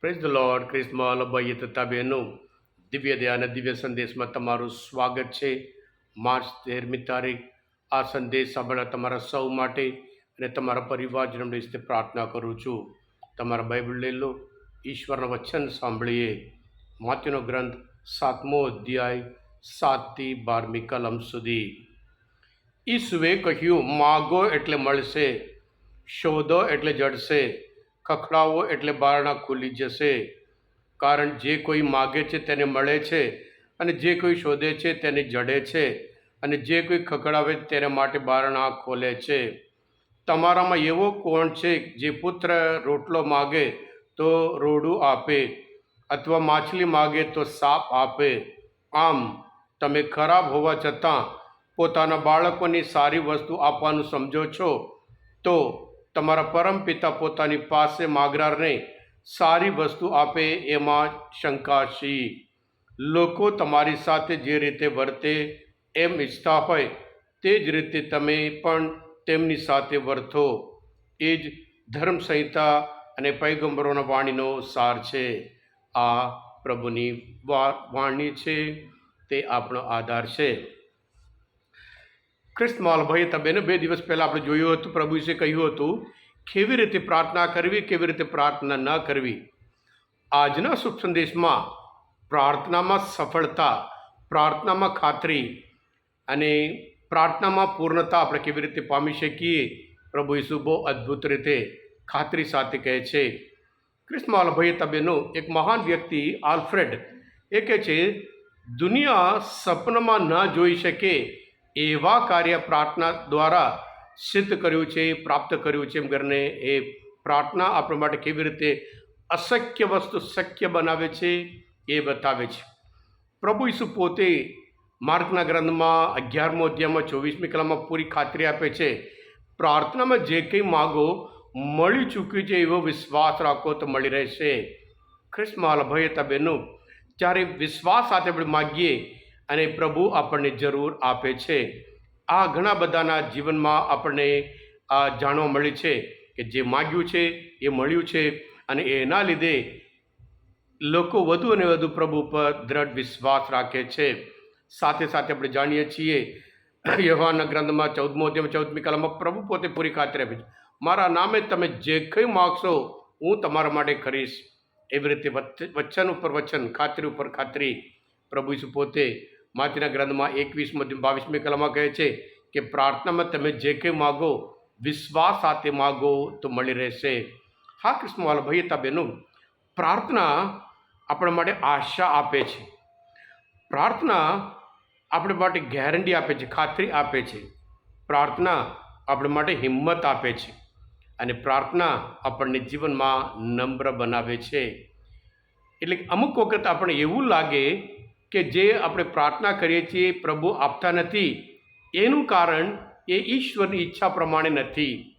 Praise the lord ક્રિસ્મલ ભાઈ તથા બહેનો દિવ્ય દયા અને દિવ્ય સંદેશમાં તમારું સ્વાગત છે. માર્ચ તેરમી તારીખ. આ સંદેશ સાંભળવા તમારા સૌ માટે અને તમારા પરિવારજનો વિશે પ્રાર્થના કરું છું. તમારા બાઇબલ લઈ લો. ઈશ્વરના વચન સાંભળીએ. માત્યનો ગ્રંથ સાતમો અધ્યાય સાતથી બારમી કલમ સુધી. ઈસુએ કહ્યું, માગો એટલે મળશે, શોધો એટલે જડશે. ખખડાવો એટલે બારણા ખુલી જશે. કારણ જે કોઈ માગે છે તેને મળે છે અને જે કોઈ શોધે છે તેને જડે છે અને જે કોઈ ખખડાવે તેને માટે બારણા ખોલે છે. તમારામાં એવો કોણ છે જે પુત્ર રોટલો માગે તો રોડું આપે અથવા માછલી માગે તો સાપ આપે? આમ, તમે ખરાબ હોવા છતાં પોતાના બાળકોની સારી વસ્તુ આપવાનું સમજો છો તો તમારા પરમ પિતા પોતાની પાસે માગનારને સારી વસ્તુ આપે એમાં શંકાશી લોકો તમારી સાથે જે રીતે વર્તે, એમ ઈચ્છતા હોય, તે જ રીતે તમે પણ તેમની સાથે વર્તો એ જ ધર્મ સંહિતા અને પૈગંબરોના વાણીનો સાર છે. આ પ્રભુની વાણી છે, તે આપણો આધાર છે. ક્રિસ્તમાલ ભાઈ તબેને બે દિવસ પહેલાં આપણે જોયું હતું, પ્રભુ વિશે કહ્યું હતું, કેવી રીતે પ્રાર્થના કરવી, કેવી રીતે પ્રાર્થના ન કરવી? આજના શુભ સંદેશમાં પ્રાર્થનામાં સફળતા, પ્રાર્થનામાં ખાતરી અને પ્રાર્થનામાં પૂર્ણતા આપણે કેવી રીતે પામી શકીએ? પ્રભુ ઈસુ બહુ અદ્ભુત રીતે ખાતરી સાથે કહે છે. ક્રિસ્તમાલ ભાઈ તબેનો એક મહાન વ્યક્તિ આલ્ફ્રેડ એ કહે છે, દુનિયા સપનમાં ન જોઈ શકે એવા કાર્ય પ્રાર્થના દ્વારા સિદ્ધ કર્યું છે, પ્રાપ્ત કર્યું છે એમ કરીને એ પ્રાર્થના આપણા માટે કેવી રીતે અશક્ય વસ્તુ શક્ય બનાવે છે એ બતાવે છે. પ્રભુ ઈસુ પોતે માર્ગના ગ્રંથમાં અગિયારમો અધ્યાયમાં ચોવીસમી કલામાં પૂરી ખાતરી આપે છે, પ્રાર્થનામાં જે કંઈ માગો મળી ચૂક્યું છે એવો વિશ્વાસ રાખો તો મળી રહેશે. ખ્રિસ્તમાલ ભય બહેનો, જ્યારે વિશ્વાસ સાથે આપણે માગીએ અને પ્રભુ આપણને જરૂર આપે છે. આ ઘણા બધાના જીવનમાં આપણને આ જાણવા મળે છે કે જે માગ્યું છે, એ મળ્યું છે અને એના લીધે લોકો વધુ અને વધુ પ્રભુ પર દ્રઢ વિશ્વાસ રાખે છે. સાથે સાથે આપણે જાણીએ છીએ યહોવાના ગ્રંથમાં ચૌદમો અધ્યાય ચૌદમી કલમમાં પ્રભુ પોતે પૂરી ખાતરી આપે છે. મારા નામે તમે જે કંઈ માગશો, હું તમારા માટે કરીશ. એવી રીતે વચન ઉપર વચન, ખાતરી ઉપર ખાતરી પ્રભુ પોતે માતીના ગ્રંથમાં એકવીસમી બાવીસમી કલામાં કહે છે કે પ્રાર્થનામાં તમે જે કંઈ માગો, વિશ્વાસ સાથે માગો તો મળી રહેશે. હા કૃષ્ણવાલા ભાઈ તા બહેનો, પ્રાર્થના આપણા માટે આશા આપે છે. પ્રાર્થના આપણે માટે ગેરંટી આપે છે, ખાતરી આપે છે. પ્રાર્થના આપણા માટે હિંમત આપે છે અને પ્રાર્થના આપણને જીવનમાં નમ્ર બનાવે છે. એટલે અમુક વખત આપણે એવું લાગે કે જે આપણે પ્રાર્થના કરીએ છીએ, પ્રભુ આપતા નથી. એનું કારણ એ ઈશ્વરની ઈચ્છા પ્રમાણે નથી.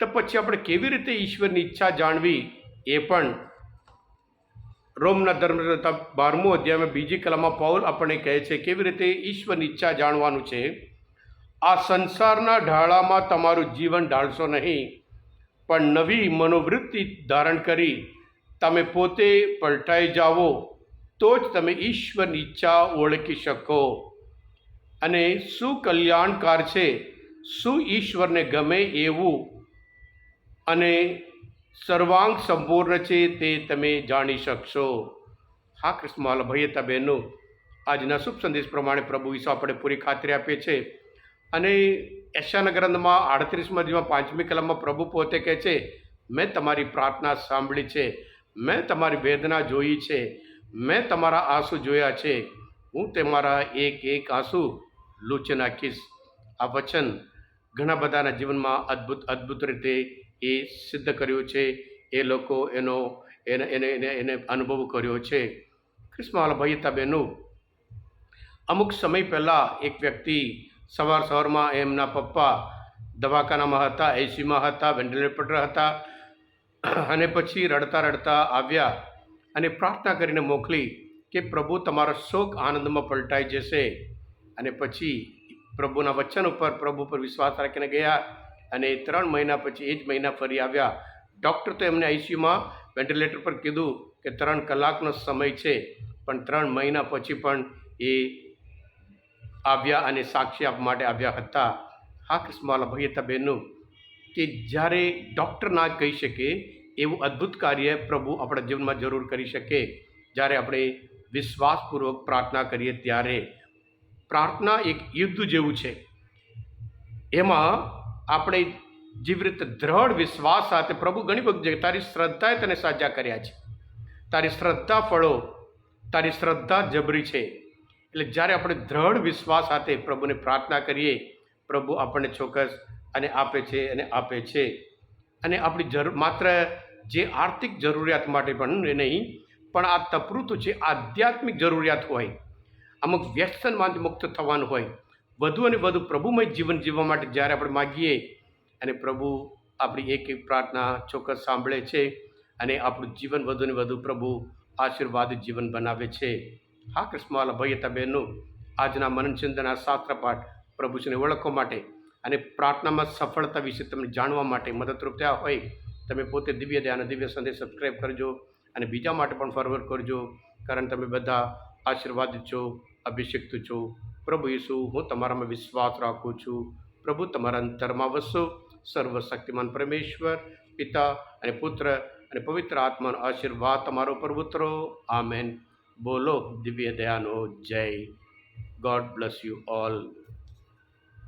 તો પછી આપણે કેવી રીતે ઈશ્વરની ઈચ્છા જાણવી? એ પણ રોમના ધર્મ બારમો અધ્યાયમાં બીજી કલામાં પૌલ આપણને કહે છે, કેવી રીતે ઈશ્વરની ઈચ્છા જાણવાનું છે? આ સંસારના ઢાળામાં તમારું જીવન ઢાળશો નહીં, પણ નવી મનોવૃત્તિ ધારણ કરી. તમે પોતે પલટાઈ જાઓ. તો જ તમે ઈશ્વરની ઈચ્છા ઓળખી શકો. અને શું કલ્યાણકાર છે. શું ઈશ્વરને ગમે એવું? અને સર્વાંગ સંપૂર્ણ છે તે તમે જાણી શકશો. હા કૃષ્ણમાલ ભૈયતા બહેનો આજના શુભ સંદેશ પ્રમાણે પ્રભુ ઈસુ આપણે પૂરી ખાતરી આપીએ છે અને એશાન ગ્રંથમાં આડત્રીસમાં જેમાં પાંચમી કલમમાં પ્રભુ પોતે કહે છે, મેં તમારી પ્રાર્થના સાંભળી છે. મેં તમારી વેદના જોઈ છે. મેં તમારા આંસુ જોયા છે. હું તે મારા એક એક આંસુ લૂછી નાખીશ. આ વચન ઘણા બધાના જીવનમાં અદ્ભુત અદ્ભુત રીતે એ સિદ્ધ કર્યું છે. એ લોકો એનો, એને એને એને એને અનુભવ કર્યો છે. ક્રિસ્માલ ભાઈ બહેનો અમુક સમય પહેલાં એક વ્યક્તિ સવાર સવારમાં એમના પપ્પા દવાખાનામાં હતા, એસીમાં હતા, વેન્ટિલેટર હતા અને પછી રડતા રડતા આવ્યા. અને પ્રાર્થના કરીને મોકલી કે પ્રભુ તમારો શોક આનંદમાં પલટાઈ જશે. અને પછી પ્રભુના વચન ઉપર પ્રભુ પર વિશ્વાસ રાખીને ગયા અને ત્રણ મહિના પછી એ જ મહિના ફરી આવ્યા. ડૉક્ટર તો એમને આઈસીયુમાં વેન્ટિલેટર પર કીધું કે ત્રણ કલાકનો સમય છે, પણ ત્રણ મહિના પછી પણ એ આવ્યા અને સાક્ષી આપવા માટે આવ્યા હતા. હા કૃષ્ણવાલા ભાઈ હતા બહેનો, કે જ્યારે ડૉક્ટર ના કહી શકે એવું અદ્ભુત કાર્ય પ્રભુ આપણા જીવનમાં જરૂર કરી શકે. જ્યારે આપણે વિશ્વાસપૂર્વક પ્રાર્થના કરીએ ત્યારે પ્રાર્થના એક યુદ્ધ જેવું છે. એમાં આપણે જેવી રીતે દ્રઢ વિશ્વાસ સાથે પ્રભુ ઘણી બધી તારી શ્રદ્ધાએ તને સાજા કર્યા છે. તારી શ્રદ્ધા ફળો, તારી શ્રદ્ધા જબરી છે. એટલે જ્યારે આપણે દ્રઢ વિશ્વાસ સાથે પ્રભુને પ્રાર્થના કરીએ, પ્રભુ આપણને ચોક્કસ અને આપે છે અને આપે છે. અને આપણી જરૂર, માત્ર જે આર્થિક જરૂરિયાત માટે પણ નહીં, પણ આ તપૃત છે આધ્યાત્મિક જરૂરિયાત હોય, અમુક વ્યસનમાંથી મુક્ત થવાનું હોય, વધુ અને વધુ પ્રભુમય જીવન જીવવા માટે જ્યારે આપણે માગીએ, અને પ્રભુ આપણી એક એક પ્રાર્થના ચોક્કસ સાંભળે છે, અને આપણું જીવન વધુ ને વધુ પ્રભુ આશીર્વાદ જીવન બનાવે છે. હા કૃષ્ણવાલા ભાઈ હતા બહેનો, આજના આ શાસ્ત્ર પાઠ પ્રભુશ્રીને ઓળખવા માટે અને પ્રાર્થનામાં સફળતા વિશે તમને જાણવા માટે મદદરૂપ થયા હોય, તમે પોતે દિવ્ય દયાના દિવ્ય સંદેશ સબસ્ક્રાઈબ કરજો અને બીજા માટે પણ ફોરવર્ડ કરજો. કારણ તમે બધા આશીર્વાદિત છો અભિષિક્ત છો. પ્રભુ ઈસુ, હું તમારામાં વિશ્વાસ રાખું છું. પ્રભુ, તમારા અંતરમાં વસો. સર્વશક્તિમાન પરમેશ્વર, પિતા અને પુત્ર અને પવિત્ર આત્માનો આશીર્વાદ તમારો પર ઉતરો. આમેન. બોલો દિવ્ય દયાનો જય. God bless you all